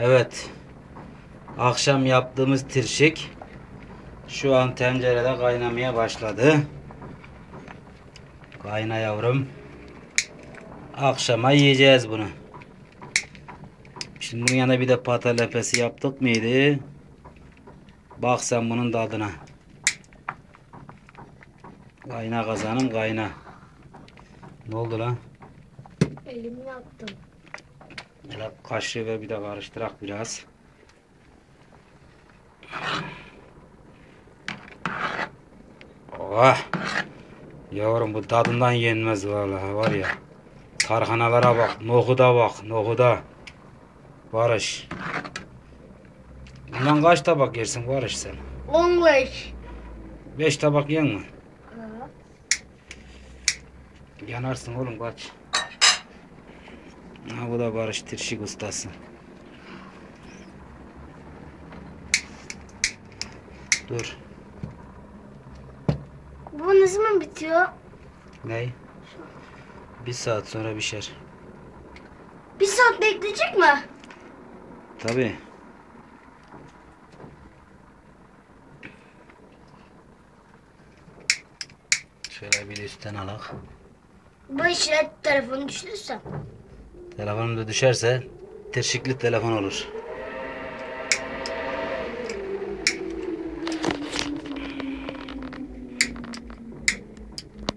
Evet. Akşam yaptığımız tirşik şu an tencerede kaynamaya başladı. Kayna yavrum. Akşama yiyeceğiz bunu. Şimdi bunun yanına bir de patalepesi yaptık mıydı? Bak sen bunun tadına. Kayna kazanım kayna. Ne oldu lan? Elimi yaptım. Hele kaşığı ve bir de karıştırak biraz. Oh! Yavrum bu tadından yenmez vallahi var ya. Tarhanalara bak, nohuda bak, nohuda. Barış. Bundan kaç tabak yersin Barış sen? 15. Beş tabak yen mi? Yanarsın oğlum kaç. Ha bu da Barış Tirşik ustası. Dur. Bu ne zaman bitiyor? Ney? Bir saat sonra pişer. Bir saat bekleyecek mi? Tabi. Şöyle bir üstten alak. Bu işler telefonu düşürürsem. Telefonum da düşerse tirşikli telefon olur.